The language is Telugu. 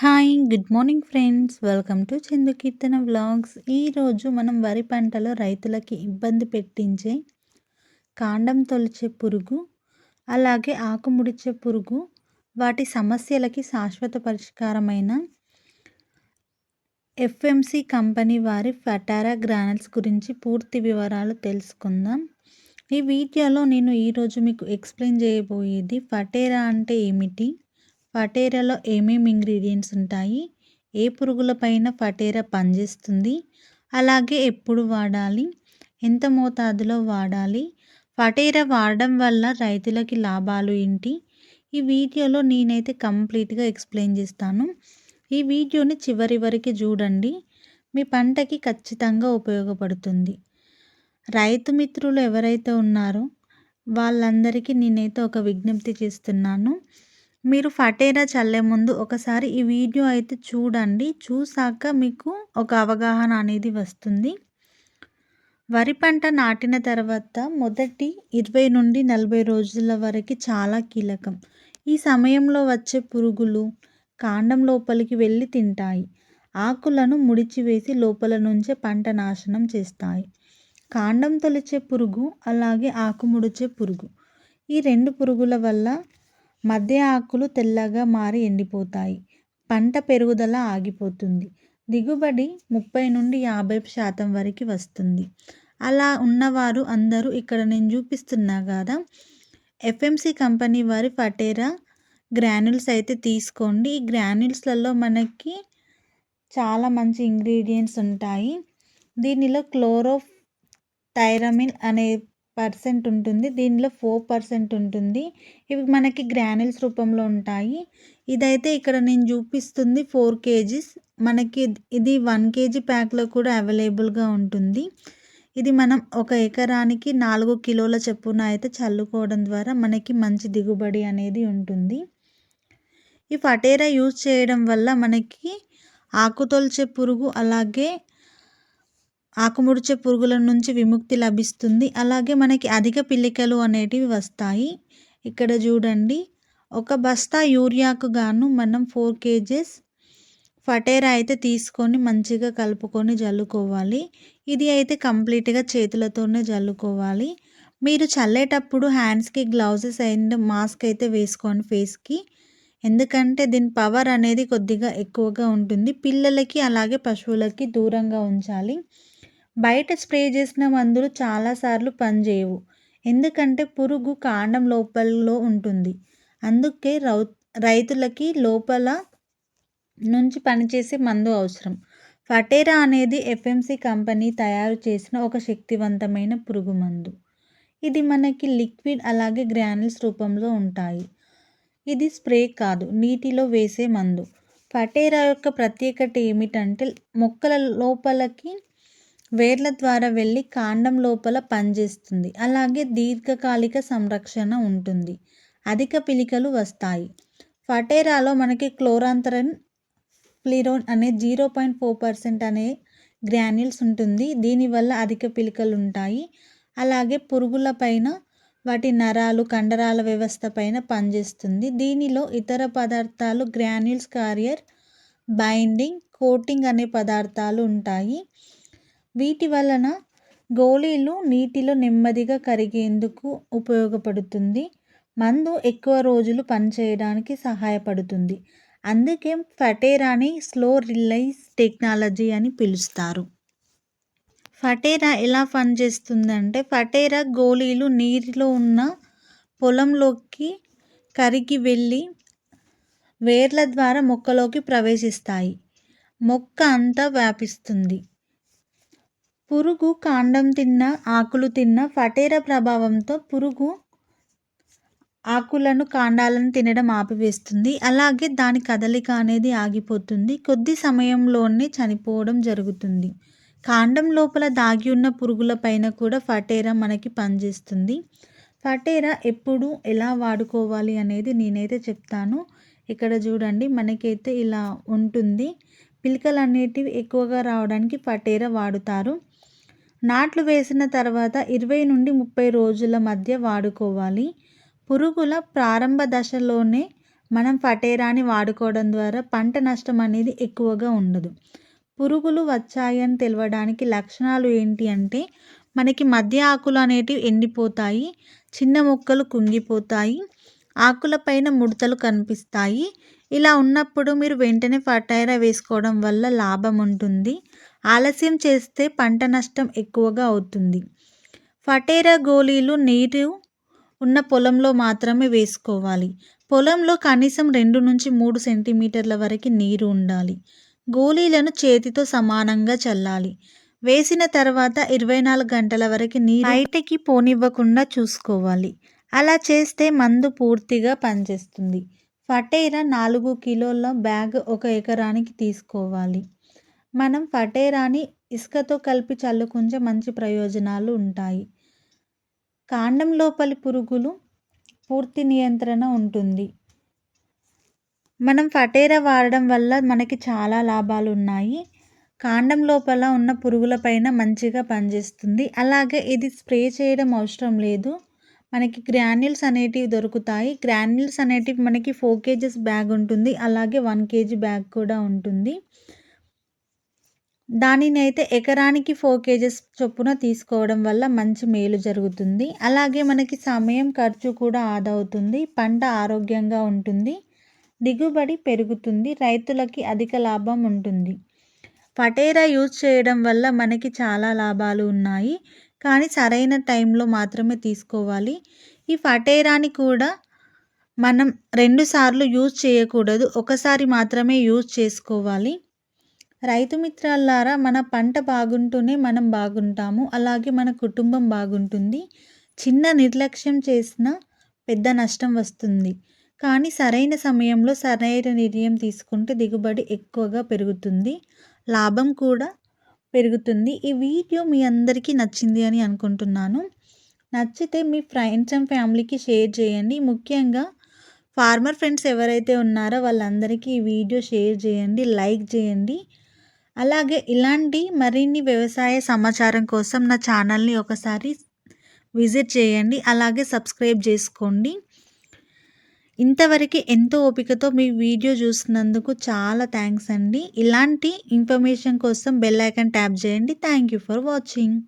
Hi good morning friends. Welcome to Chandu Keerthana vlogs. ఈరోజు మనం వరి పంటలో రైతులకి ఇబ్బంది పెట్టించే కాండం తొలిచే పురుగు అలాగే ఆకు ముడిచే పురుగు వాటి సమస్యలకి శాశ్వత పరిష్కారమైన ఎఫ్ఎంసి కంపెనీ వారి ఫటారా గ్రానల్స్ గురించి పూర్తి వివరాలు తెలుసుకుందాం. ఈ వీడియోలో నేను ఈరోజు మీకు ఎక్స్ప్లెయిన్ చేయబోయేది ఫటేరా అంటే ఏమిటి? ఫటేరాలో ఏమేమి ఇంగ్రీడియంట్స్ ఉంటాయి? ఏ పురుగులపైన ఫటేరా పనిచేస్తుంది? అలాగే ఎప్పుడు వాడాలి? ఎంత మోతాదులో వాడాలి? ఫటేరా వాడడం వల్ల రైతులకి లాభాలు ఏంటి? ఈ వీడియోలో నేనైతే కంప్లీట్గా ఎక్స్ప్లెయిన్ చేస్తాను. ఈ వీడియోని చివరి వరకు చూడండి. మీ పంటకి ఖచ్చితంగా ఉపయోగపడుతుంది. రైతు మిత్రులు ఎవరైతే ఉన్నారో వాళ్ళందరికీ నేనైతే ఒక విజ్ఞప్తి చేస్తున్నాను. మీరు ఫటేరా చల్లే ముందు ఒకసారి ఈ వీడియో అయితే చూడండి. చూసాక మీకు ఒక అవగాహన అనేది వస్తుంది. వరి పంట నాటిన తర్వాత మొదటి ఇరవై నుండి నలభై రోజుల వరకు చాలా కీలకం. ఈ సమయంలో వచ్చే పురుగులు కాండం లోపలికి వెళ్ళి తింటాయి. ఆకులను ముడిచివేసి లోపల నుంచే పంట నాశనం చేస్తాయి. కాండం తొలిచే పురుగు అలాగే ఆకు ముడిచే పురుగు. ఈ రెండు పురుగుల వల్ల మధ్య ఆకులు తెల్లగా మారి ఎండిపోతాయి. పంట పెరుగుదల ఆగిపోతుంది. దిగుబడి ముప్పై నుండి యాభై శాతం వరకు వస్తుంది. అలా ఉన్నవారు అందరూ ఇక్కడ నేను చూపిస్తున్నా కదా ఎఫ్ఎంసి కంపెనీ వారి ఫటేరా గ్రాన్యుల్స్ అయితే తీసుకోండి. ఈ గ్రాన్యుల్స్లలో మనకి చాలా మంచి ఇంగ్రీడియంట్స్ ఉంటాయి. దీనిలో క్లోరో థైరమిన్ అనే పర్సెంట్ ఉంటుంది దీనిలో ఫోర్ పర్సెంట్ ఉంటుంది. ఇవి మనకి గ్రానిల్స్ రూపంలో ఉంటాయి. ఇదైతే ఇక్కడ నేను చూపిస్తుంది ఫోర్ కేజీస్. మనకి ఇది వన్ కేజీ ప్యాక్లో కూడా అవైలబుల్గా ఉంటుంది. ఇది మనం ఒక ఎకరానికి నాలుగు కిలోల చెప్పున అయితే చల్లుకోవడం ద్వారా మనకి మంచి దిగుబడి అనేది ఉంటుంది. ఈ ఫటేరా యూజ్ చేయడం వల్ల మనకి ఆకుతొల్చే పురుగు అలాగే ఆకుముడిచే పురుగుల నుంచి విముక్తి లభిస్తుంది. అలాగే మనకి అధిక పిల్లికలు అనేటివి వస్తాయి. ఇక్కడ చూడండి. ఒక బస్తా యూరియాకు గాను మనం ఫోర్ కేజెస్ ఫటేరా అయితే తీసుకొని మంచిగా కలుపుకొని జల్లుకోవాలి. ఇది అయితే కంప్లీట్గా చేతులతోనే జల్లుకోవాలి. మీరు చల్లేటప్పుడు హ్యాండ్స్కి గ్లౌజెస్ అండ్ మాస్క్ అయితే వేసుకోండి ఫేస్కి. ఎందుకంటే దీని పవర్ అనేది కొద్దిగా ఎక్కువగా ఉంటుంది. పిల్లలకి అలాగే పశువులకి దూరంగా ఉంచాలి. బయట స్ప్రే చేసిన మందులు చాలాసార్లు పనిచేయవు. ఎందుకంటే పురుగు కాండం లోపలలో ఉంటుంది. అందుకే రౌ రైతులకి లోపల నుంచి పనిచేసే మందు అవసరం. ఫటేరా అనేది ఎఫ్ఎంసి కంపెనీ తయారు చేసిన ఒక శక్తివంతమైన పురుగు మందు. ఇది మనకి లిక్విడ్ అలాగే గ్రానుల్స్ రూపంలో ఉంటాయి. ఇది స్ప్రే కాదు నీటిలో వేసే మందు. ఫటేరా యొక్క ప్రత్యేకత ఏమిటంటే మొక్కల లోపలికి వేర్ల ద్వారా వెళ్ళి కాండం లోపల పనిచేస్తుంది. అలాగే దీర్ఘకాలిక సంరక్షణ ఉంటుంది. అధిక పిలికలు వస్తాయి. ఫటేరాలో మనకి క్లోరాంతరన్ ఫ్లిరోన్ అనే జీరో పాయింట్ ఫోర్ పర్సెంట్ అనే గ్రాన్యుల్స్ ఉంటుంది. దీనివల్ల అధిక పిలికలు ఉంటాయి. అలాగే పురుగుల పైన వాటి నరాలు కండరాల వ్యవస్థ పైన పనిచేస్తుంది. దీనిలో ఇతర పదార్థాలు గ్రాన్యుల్స్ కారియర్ బైండింగ్ కోటింగ్ అనే పదార్థాలు ఉంటాయి. వీటి వలన గోళీలు నీటిలో నెమ్మదిగా కరిగేందుకు ఉపయోగపడుతుంది. మందు ఎక్కువ రోజులు పనిచేయడానికి సహాయపడుతుంది. అందుకే ఫటేరాని స్లో రిలైజ్ టెక్నాలజీ అని పిలుస్తారు. ఫటేరా ఎలా పనిచేస్తుందంటే ఫటేరా గోళీలు నీటిలో ఉన్న పొలంలోకి కరిగి వెళ్ళి వేర్ల ద్వారా మొక్కలోకి ప్రవేశిస్తాయి. మొక్క అంతా వ్యాపిస్తుంది. పురుగు కాండం తిన్న ఆకులు తిన్న ఫటేరా ప్రభావంతో పురుగు ఆకులను కాండాలను తినడం ఆపివేస్తుంది. అలాగే దాని కదలిక అనేది ఆగిపోతుంది. కొద్ది సమయంలోనే చనిపోవడం జరుగుతుంది. కాండం లోపల దాగి ఉన్న పురుగుల పైన కూడా ఫటేరా మనకి పనిచేస్తుంది. ఫటేరా ఎప్పుడు ఎలా వాడుకోవాలి అనేది నేనైతే చెప్తాను. ఇక్కడ చూడండి మనకైతే ఇలా ఉంటుంది. పిలకలు అనేటివి ఎక్కువగా రావడానికి ఫటేరా వాడుతారు. నాట్లు వేసిన తర్వాత ఇరవై నుండి ముప్పై రోజుల మధ్య వాడుకోవాలి. పురుగుల ప్రారంభ దశలోనే మనం ఫటేరాని వాడుకోవడం ద్వారా పంట నష్టం అనేది ఎక్కువగా ఉండదు. పురుగులు వచ్చాయని తెలవడానికి లక్షణాలు ఏంటి అంటే మనకి మధ్య ఆకులు అనేటివి ఎండిపోతాయి చిన్న మొక్కలు కుంగిపోతాయి ఆకులపైన ముడతలు కనిపిస్తాయి. ఇలా ఉన్నప్పుడు మీరు వెంటనే ఫటైరా వేసుకోవడం వల్ల లాభం ఉంటుంది. ఆలస్యం చేస్తే పంట నష్టం ఎక్కువగా అవుతుంది. ఫటేరా గోళీలు నీరు ఉన్న పొలంలో మాత్రమే వేసుకోవాలి. పొలంలో కనీసం రెండు నుంచి మూడు సెంటీమీటర్ల వరకు నీరు ఉండాలి. గోళీలను చేతితో సమానంగా చల్లాలి. వేసిన తర్వాత ఇరవై నాలుగు గంటల వరకు నీరు బయటకి పోనివ్వకుండా చూసుకోవాలి. అలా చేస్తే మందు పూర్తిగా పనిచేస్తుంది. ఫటేరా నాలుగు కిలోల బ్యాగ్ ఒక ఎకరానికి తీసుకోవాలి. మనం ఫటేరాని ఇసుకతో కలిపి చల్లుకుంటే మంచి ప్రయోజనాలు ఉంటాయి. కాండం లోపలి పురుగులు పూర్తి నియంత్రణ ఉంటుంది. మనం ఫటేరా వాడడం వల్ల మనకి చాలా లాభాలు ఉన్నాయి. కాండం లోపల ఉన్న పురుగులపైన మంచిగా పనిచేస్తుంది. అలాగే ఇది స్ప్రే చేయడం అవసరం లేదు. మనకి గ్రాన్యూల్స్ అనేటివి దొరుకుతాయి. గ్రాన్యూల్స్ అనేటివి మనకి ఫోర్ కేజెస్ బ్యాగ్ ఉంటుంది. అలాగే వన్ కేజీ బ్యాగ్ కూడా ఉంటుంది. దానిని అయితే ఎకరానికి ఫోర్ కేజెస్ చొప్పున తీసుకోవడం వల్ల మంచి మేలు జరుగుతుంది. అలాగే మనకి సమయం ఖర్చు కూడా ఆదా అవుతుంది పంట ఆరోగ్యంగా ఉంటుంది. దిగుబడి పెరుగుతుంది. రైతులకి అధిక లాభం ఉంటుంది. ఫటేరా యూజ్ చేయడం వల్ల మనకి చాలా లాభాలు ఉన్నాయి. కానీ సరైన టైంలో మాత్రమే తీసుకోవాలి. ఈ ఫటేరాని కూడా మనం రెండుసార్లు యూజ్ చేయకూడదు. ఒకసారి మాత్రమే యూజ్ చేసుకోవాలి. రైతు మిత్రాలారా మన పంట బాగుంటూనే మనం బాగుంటాము. అలాగే మన కుటుంబం బాగుంటుంది. చిన్న నిర్లక్ష్యం చేసిన పెద్ద నష్టం వస్తుంది. కానీ సరైన సమయంలో సరైన నిర్ణయం తీసుకుంటే దిగుబడి ఎక్కువగా పెరుగుతుంది. లాభం కూడా పెరుగుతుంది. ఈ వీడియో మీ అందరికీ నచ్చింది అని అనుకుంటున్నాను. నచ్చితే మీ ఫ్రెండ్స్ అండ్ ఫ్యామిలీకి షేర్ చేయండి. ముఖ్యంగా ఫార్మర్ ఫ్రెండ్స్ ఎవరైతే ఉన్నారో వాళ్ళందరికీ ఈ వీడియో షేర్ చేయండి. లైక్ చేయండి. అలాగే ఇలాంటి మరిన్ని వ్యవసాయ సమాచారం కోసం నా ఛానల్ని ఒకసారి విజిట్ చేయండి. అలాగే సబ్స్క్రైబ్ చేసుకోండి. ఇంతవరకు ఎంతో ఓపికతో మీ వీడియో చూసినందుకు చాలా థ్యాంక్స్ అండి. ఇలాంటి ఇన్ఫర్మేషన్ కోసం బెల్ ఐకాన్ ట్యాప్ చేయండి. Thank you for watching.